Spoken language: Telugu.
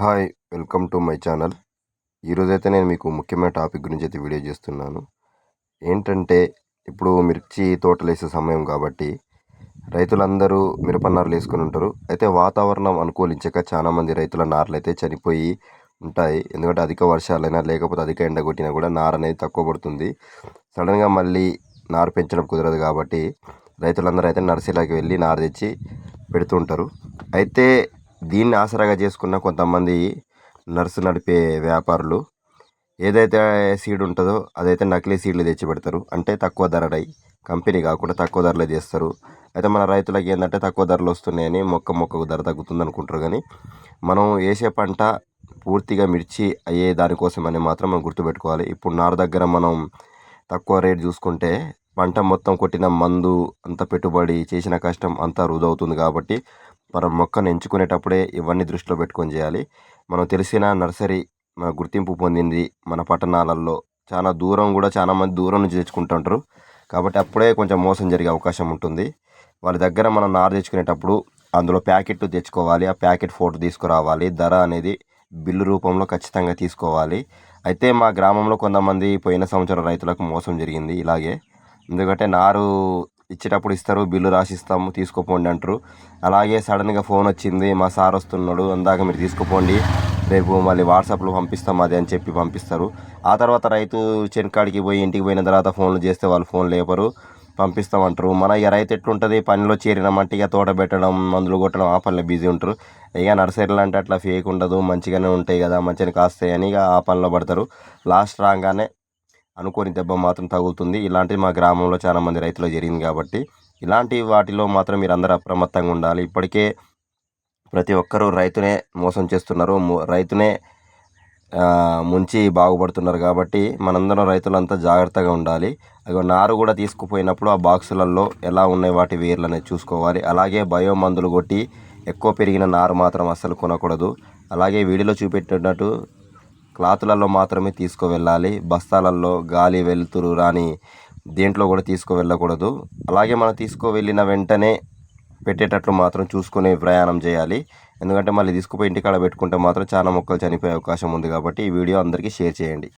Hi welcome to my channel. ఈరోజైతే నేను మీకు ముఖ్యమైన టాపిక్ గురించి అయితే వీడియో చేస్తున్నాను. ఏంటంటే ఇప్పుడు మిర్చి తోటలు వేసే సమయం కాబట్టి రైతులందరూ మిరప నారలు వేసుకొని ఉంటారు. అయితే వాతావరణం అనుకూలించక చాలామంది రైతుల నార్లు అయితే చనిపోయి ఉంటాయి. ఎందుకంటే అధిక వర్షాలైనా లేకపోతే అధిక ఎండ కొట్టినా కూడా నార అనేది తక్కువ పడుతుంది. సడన్గా మళ్ళీ నారు పెంచడం కుదరదు కాబట్టి రైతులందరూ అయితే నర్సీలోకి వెళ్ళి నారు తెచ్చి పెడుతుంటారు అయితే దీన్ని ఆసరాగా చేసుకున్న కొంతమంది నర్సు నడిపే వ్యాపారులు ఏదైతే సీడ్ ఉంటుందో అదైతే నకిలీ సీడ్లు తెచ్చి పెడతారు. అంటే తక్కువ ధరడై కంపెనీ కాకుండా తక్కువ ధరలో చేస్తారు. అయితే మన రైతులకి ఏంటంటే తక్కువ ధరలు వస్తున్నాయని మొక్క మొక్కకు ధర తగ్గుతుంది అనుకుంటారు. కానీ మనం వేసే పంట పూర్తిగా మిర్చి అయ్యే దానికోసం అని మాత్రం మనం గుర్తుపెట్టుకోవాలి. ఇప్పుడు నారు దగ్గర మనం తక్కువ రేట్ చూసుకుంటే పంట మొత్తం కొట్టిన మందు అంత పెట్టుబడి చేసిన కష్టం అంతా వృధవుతుంది కాబట్టి మనం మొక్కను ఎంచుకునేటప్పుడే ఇవన్నీ దృష్టిలో పెట్టుకొని చేయాలి. మనం తెలిసిన నర్సరీ మన గుర్తింపు పొందింది మన పట్టణాలలో చాలా దూరం కూడా చాలామంది దూరం నుంచి తెచ్చుకుంటుంటారు. కాబట్టి అప్పుడే కొంచెం మోసం జరిగే అవకాశం ఉంటుంది. వాళ్ళ దగ్గర మనం నారు తెచ్చుకునేటప్పుడు అందులో ప్యాకెట్ తెచ్చుకోవాలి. ఆ ప్యాకెట్ ఫోటో తీసుకురావాలి. ధర అనేది బిల్లు రూపంలో ఖచ్చితంగా తీసుకోవాలి. అయితే మా గ్రామంలో కొంతమంది పోయిన సంవత్సరం రైతులకు మోసం జరిగింది ఇలాగే. ఎందుకంటే నారు ఇచ్చేటప్పుడు ఇస్తారు బిల్లు రాసిస్తాము తీసుకోపోండి అంటారు. అలాగే సడన్గా ఫోన్ వచ్చింది మా సార్ వస్తున్నాడు అందాక మీరు తీసుకుపోండి రేపు మళ్ళీ వాట్సాప్లో పంపిస్తాం అది అని చెప్పి పంపిస్తారు. ఆ తర్వాత రైతు చెనకాడికి పోయి ఇంటికి పోయిన తర్వాత ఫోన్లు చేస్తే వాళ్ళు ఫోన్ లేపరు పంపిస్తామంటారు మన ఇక రైతు ఎట్లుంటుంది పనిలో చేరినామంటే ఇక తోట పెట్టడం మందులు కొట్టడం ఆ పనిలో బిజీ ఉంటారు. ఇక నర్సరీలు అంటే అట్లా ఫేక్ ఉండదు మంచిగానే ఉంటాయి కదా మంచిగా కాస్తాయి అని ఇక ఆ పనిలో పడతారు. లాస్ట్ రాగానే అనుకోని దెబ్బ మాత్రం తగులుతుంది. ఇలాంటివి మా గ్రామంలో చాలా మంది రైతులు జరిగింది కాబట్టి ఇలాంటి వాటిలో మాత్రం మీరు అందరూ అప్రమత్తంగా ఉండాలి. ఇప్పటికే ప్రతి ఒక్కరూ రైతునే మోసం చేస్తున్నారు. రైతునే ముంచి బాగుపడుతున్నారు కాబట్టి మనందరం రైతులంతా జాగ్రత్తగా ఉండాలి. అవి నారు కూడా తీసుకుపోయినప్పుడు ఆ బాక్సులలో ఎలా ఉన్నాయి వాటి వేర్లు అనేది చూసుకోవాలి. అలాగే బయో మందులు కొట్టి ఎక్కువ పెరిగిన నారు మాత్రం అస్సలు కొనకూడదు. అలాగే వీడియోలో చూపెట్టినట్టు క్లాతులలో మాత్రమే తీసుకువెళ్ళాలి బస్తాలలో గాలి వెలుతురు రాని దేంట్లో కూడా తీసుకువెళ్ళకూడదు. అలాగే మనం తీసుకువెళ్ళిన వెంటనే పెట్టేటట్లు మాత్రం చూసుకునే ప్రయాణం చేయాలి. ఎందుకంటే మళ్ళీ తీసుకుపోయి ఇంటికాడ పెట్టుకుంటే మాత్రం చాలా మొక్కలు చనిపోయే అవకాశం ఉంది కాబట్టి ఈ వీడియో అందరికీ షేర్ చేయండి.